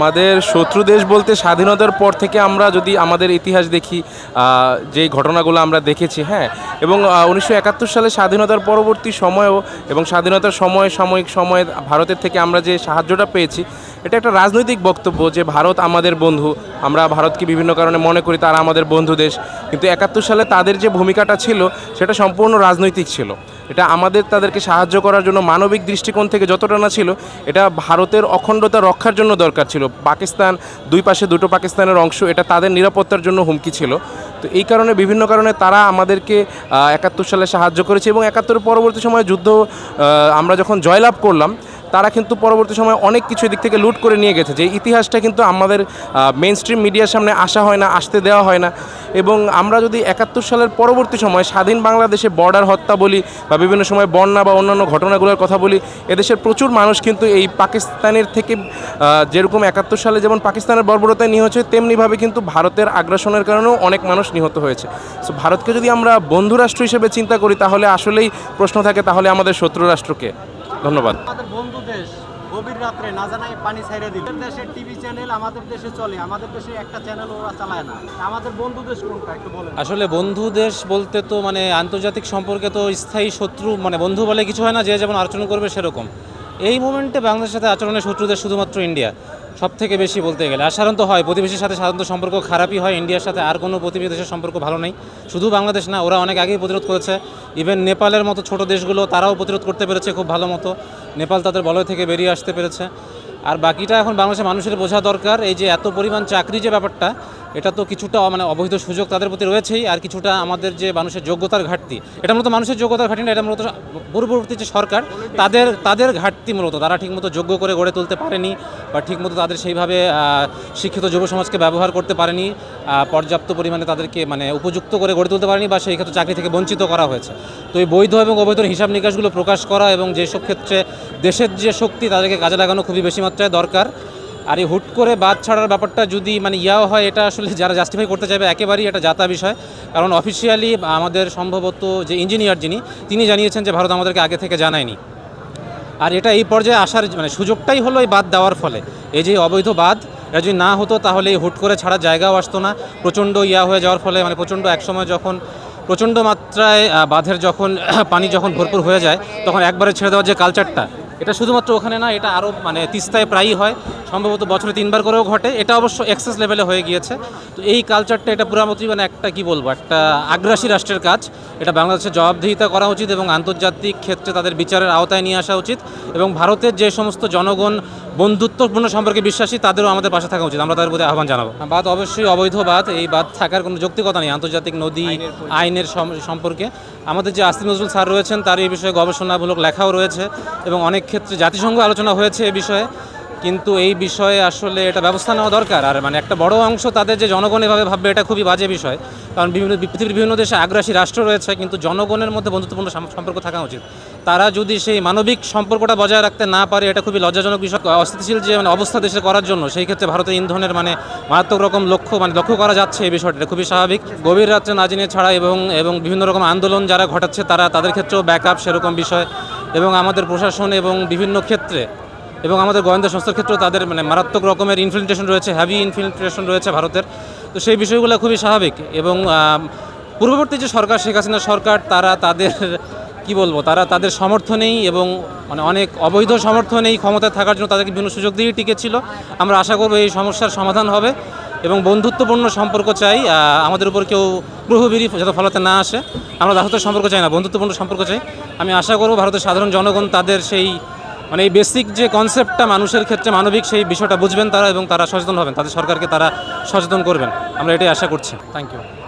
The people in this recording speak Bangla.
আমাদের শত্রু দেশ বলতে স্বাধীনতার পর থেকে আমরা যদি আমাদের ইতিহাস দেখি যে ঘটনাগুলো আমরা দেখেছি হ্যাঁ? এবং উনিশশো একাত্তর সালে স্বাধীনতার পরবর্তী সময়েও এবং স্বাধীনতার সময়, সাময়িক সময়ে ভারতের থেকে আমরা যে সাহায্যটা পেয়েছি, এটা একটা রাজনৈতিক বক্তব্য যে ভারত আমাদের বন্ধু, আমরা ভারতকে বিভিন্ন কারণে মনে করি তারা আমাদের বন্ধু দেশ, কিন্তু একাত্তর সালে তাদের যে ভূমিকাটা ছিল, সেটা সম্পূর্ণ রাজনৈতিক ছিল। এটা আমাদের তাদেরকে সাহায্য করার জন্য মানবিক দৃষ্টিকোণ থেকে যতটা না ছিল, এটা ভারতের অখণ্ডতা রক্ষার জন্য দরকার ছিল। পাকিস্তান দুই পাশে দুটো পাকিস্তানের অংশ, এটা তাদের নিরাপত্তার জন্য হুমকি ছিল। তো এই কারণে, বিভিন্ন কারণে তারা আমাদেরকে একাত্তর সালে সাহায্য করেছে এবং একাত্তরের পরবর্তী সময়ে যুদ্ধ আমরা যখন জয়লাভ করলাম তারা কিন্তু পরবর্তী সময় অনেক কিছু দিক থেকে লুট করে নিয়ে গেছে, যে ইতিহাসটা কিন্তু আমাদের মেন স্ট্রিম মিডিয়ার সামনে আসা হয় না, আসতে দেওয়া হয় না। এবং আমরা যদি একাত্তর সালের পরবর্তী সময় স্বাধীন বাংলাদেশে বর্ডার হত্যা বলি বা বিভিন্ন সময় বন্যা বা অন্যান্য ঘটনাগুলোর কথা বলি, এদেশের প্রচুর মানুষ কিন্তু এই পাকিস্তানের থেকে যেরকম একাত্তর সালে যেমন পাকিস্তানের বর্বরতায় নিহত হয়েছে তেমনিভাবে কিন্তু ভারতের আগ্রাসনের কারণেও অনেক মানুষ নিহত হয়েছে। সো ভারতকে যদি আমরা বন্ধুরাষ্ট্র হিসেবে চিন্তা করি তাহলে আসলেই প্রশ্ন থাকে, তাহলে আমাদের শত্রু রাষ্ট্রকে ধন্যবাদ। আমাদের বন্ধু দেশ গভীর রাত্রে না জানাই পানি ছাইড়ে দিল। দেশের টিভি চ্যানেল আমাদের দেশে চলে আমাদের দেশে একটা চ্যানেল ওরা চালায় না। আমাদের বন্ধু দেশ কোনটা একটু বলেন। আসলে বন্ধু দেশ বলতে তো মানে আন্তর্জাতিক সম্পর্কে তো স্থায়ী শত্রু মানে বন্ধু বলে কিছু হয় না যে যেমন আচরণ করবে সেরকম। এই মোমেন্টে বাংলাদেশের সাথে আচরণের শত্রুদের শুধুমাত্র ইন্ডিয়া সব থেকে বেশি বলতে গেলে। আর সাধারণত হয় প্রতিবেশীর সাথে সাধারণত সম্পর্ক খারাপই হয় ইন্ডিয়ার সাথে আর কোনো প্রতিবেশী দেশের সম্পর্ক ভালো নেই। শুধু বাংলাদেশ না ওরা অনেক আগেই প্রতিরোধ করেছে। ইভেন নেপালের মতো ছোট দেশগুলো তারাও প্রতিরোধ করতে পেরেছে খুব ভালো মতো। নেপাল তাদের বলয় থেকে বেরিয়ে আসতে পেরেছে। আর বাকিটা এখন বাংলাদেশের মানুষের বোঝা দরকার। এই যে এত পরিমাণ চাকরি যে ব্যাপারটা, এটা তো কিছুটা মানে অবৈধ সুযোগ তাদের প্রতি রয়েছেই আর কিছুটা আমাদের যে মানুষের যোগ্যতার ঘাটতি। এটা মূলত মানুষের যোগ্যতার ঘাটতি না, এটা মূলত পূর্ববর্তী যে সরকার, তাদের তাদের ঘাটতি মূলত। তারা ঠিকমতো যোগ্য করে গড়ে তুলতে পারেনি বা ঠিকমতো তাদের সেইভাবে শিক্ষিত যুব সমাজকে ব্যবহার করতে পারেনি পর্যাপ্ত পরিমাণে তাদেরকে মানে উপযুক্ত করে গড়ে তুলতে পারেনি বা সেই ক্ষেত্রে চাকরি থেকে বঞ্চিত করা হয়েছে। তো এই বৈধ এবং অবৈধ হিসাব নিকাশগুলো প্রকাশ করা এবং যেসব ক্ষেত্রে দেশের যে শক্তি, তাদেরকে কাজে লাগানো খুবই বেশি মাত্রায় দরকার। আর এই হুট করে বাদ ছাড়ার ব্যাপারটা যদি মানে ইয়াও হয়, এটা আসলে যারা জাস্টিফাই করতে চাইবে একেবারেই এটা যাতা বিষয়। কারণ অফিসিয়ালি আমাদের সম্ভবত যে ইঞ্জিনিয়ার যিনি, তিনি জানিয়েছেন যে ভারত আমাদেরকে আগে থেকে জানায়নি। আর এটা এই পর্যায়ে আসার মানে সুযোগটাই হলো এই বাদ দেওয়ার ফলে। এই যে অবৈধ বাদ, এটা যদি না হতো তাহলে এই হুট করে ছাড়ার জায়গাও আসতো না। প্রচণ্ড ইয়া হয়ে যাওয়ার ফলে মানে প্রচণ্ড একসময় যখন, প্রচণ্ড মাত্রায় বাঁধের যখন, পানি যখন ভরপুর হয়ে যায়, তখন একবারে ছেড়ে দেওয়ার যে কালচারটা এটা শুধুমাত্র ওখানে না, এটা আরও মানে তিস্তায় প্রায়ই হয়। সম্ভবত বছরে তিনবার করেও ঘটে। এটা অবশ্য এক্সেস লেভেলে হয়ে গিয়েছে। তো এই কালচারটা এটা পুরামতি মানে একটা কি বলব, একটা আগ্রাসী রাষ্ট্রের কাজ। এটা বাংলাদেশের জবাবদিহিতা করা উচিত এবং আন্তর্জাতিক ক্ষেত্রে তাদের বিচারের আওতায় নিয়ে আসা উচিত। এবং ভারতের যে সমস্ত জনগণ বন্ধুত্বপূর্ণ সম্পর্কে বিশ্বাসী তাদেরও আমাদের পাশে থাকা উচিত। আমরা তাদের প্রতি আহ্বান জানাব। বাদ অবশ্যই অবৈধ বাদ এই বাদ থাকার কোনো যৌক্তিকতা নেই। আন্তর্জাতিক নদী আইনের সম্পর্কে। আমাদের যে আস্তি নজরুল স্যার রয়েছেন তার এই বিষয়ে গবেষণামূলক লেখাও রয়েছে এবং অনেক ক্ষেত্রে জাতিসংঘ আলোচনা হয়েছে এ বিষয়ে। কিন্তু এই বিষয়ে আসলে এটা ব্যবস্থা নেওয়া দরকার। আর মানে একটা বড় অংশ তাদের যে জনগণ এভাবে ভাববে, এটা খুবই বাজে বিষয়। কারণ বিভিন্ন পৃথিবীর বিভিন্ন দেশে আগ্রাসী রাষ্ট্র রয়েছে, কিন্তু জনগণের মধ্যে বন্ধুত্বপূর্ণ সম্পর্ক থাকা উচিত। তারা যদি সেই মানবিক সম্পর্কটা বজায় রাখতে না পারে, এটা খুবই লজ্জাজনক বিষয়। অস্থিতিশীল যে মানে অবস্থা দেশে করার জন্য, সেই ক্ষেত্রে ভারতের ইন্ধনের মানে মারাত্মক রকম লক্ষ্য মানে লক্ষ্য করা যাচ্ছে এই বিষয়টা। খুবই স্বাভাবিক। গভীর রাত্রে না জেনে ছাড়া এবং এবং বিভিন্ন রকম আন্দোলন যারা ঘটাচ্ছে, তারা তাদের ক্ষেত্রেও ব্যাকআপ সেরকম বিষয়। এবং আমাদের প্রশাসন এবং বিভিন্ন ক্ষেত্রে এবং আমাদের গোয়েন্দা সংস্থার ক্ষেত্রেও তাদের মানে মারাত্মক রকমের ইনফিল্ট্রেশন রয়েছে হ্যাভি ইনফিল্ট্রেশন রয়েছে ভারতের। তো সেই বিষয়গুলো খুবই স্বাভাবিক এবং পূর্ববর্তী যে সরকার, শেখ হাসিনা সরকার, তারা তাদের, কি বলব, তারা তাদের সমর্থনেই এবং মানে অনেক অবৈধ সমর্থনেই ক্ষমতায় থাকার জন্য তাদেরকে বিভিন্ন সুযোগ দিয়েই টিকেছিল। আমরা আশা করব এই সমস্যার সমাধান হবে এবং বন্ধুত্বপূর্ণ সম্পর্ক চাই। আমাদের উপর কেউ প্রহবিরি যাতে ফলাতে না আসে। আমরা দাসত্বের সম্পর্ক চাই না, বন্ধুত্বপূর্ণ সম্পর্ক চাই। আমি আশা করব ভারতের সাধারণ জনগণ তাদের সেই মানে এই বেসিক যে কনসেপ্টটা মানুষের ক্ষেত্রে মানবিক, সেই বিষয়টা বুঝবেন তারা এবং তারা সচেতন হবেন। তাদের সরকারকে তারা সচেতন করবেন। আমরা এটাই আশা করছি। Thank you